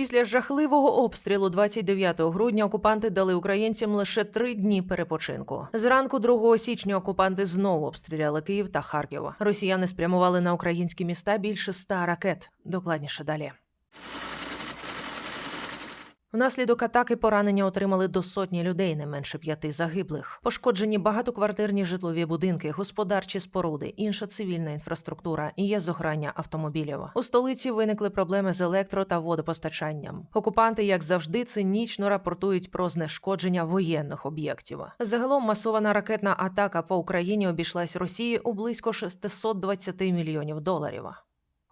Після жахливого обстрілу 29 грудня окупанти дали українцям лише три дні перепочинку. Зранку 2 січня окупанти знову обстріляли Київ та Харків. Росіяни спрямували на українські міста більше ста ракет. Докладніше далі. Внаслідок атаки поранення отримали до сотні людей, не менше п'яти загиблих. Пошкоджені багатоквартирні житлові будинки, господарчі споруди, інша цивільна інфраструктура і є зограння автомобілів. У столиці виникли проблеми з електро та водопостачанням. Окупанти, як завжди, цинічно рапортують про знешкодження воєнних об'єктів. Загалом масована ракетна атака по Україні обійшлась Росії у близько 620 мільйонів доларів.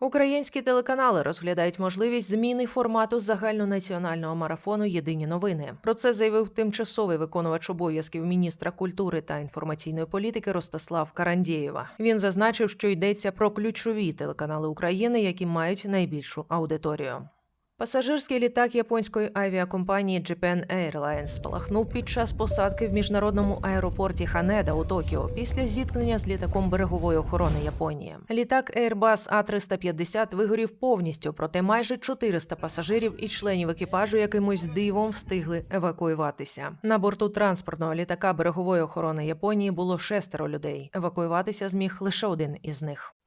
Українські телеканали розглядають можливість зміни формату загальнонаціонального марафону Єдині новини. Про це заявив тимчасовий виконувач обов'язків міністра культури та інформаційної політики Ростислав Карандєєва. Він зазначив, що йдеться про ключові телеканали України, які мають найбільшу аудиторію. Пасажирський літак японської авіакомпанії Japan Airlines спалахнув під час посадки в міжнародному аеропорті Ханеда у Токіо після зіткнення з літаком берегової охорони Японії. Літак Airbus A350 вигорів повністю, проте майже 400 пасажирів і членів екіпажу якимось дивом встигли евакуюватися. На борту транспортного літака берегової охорони Японії було шестеро людей. Евакуюватися зміг лише один із них.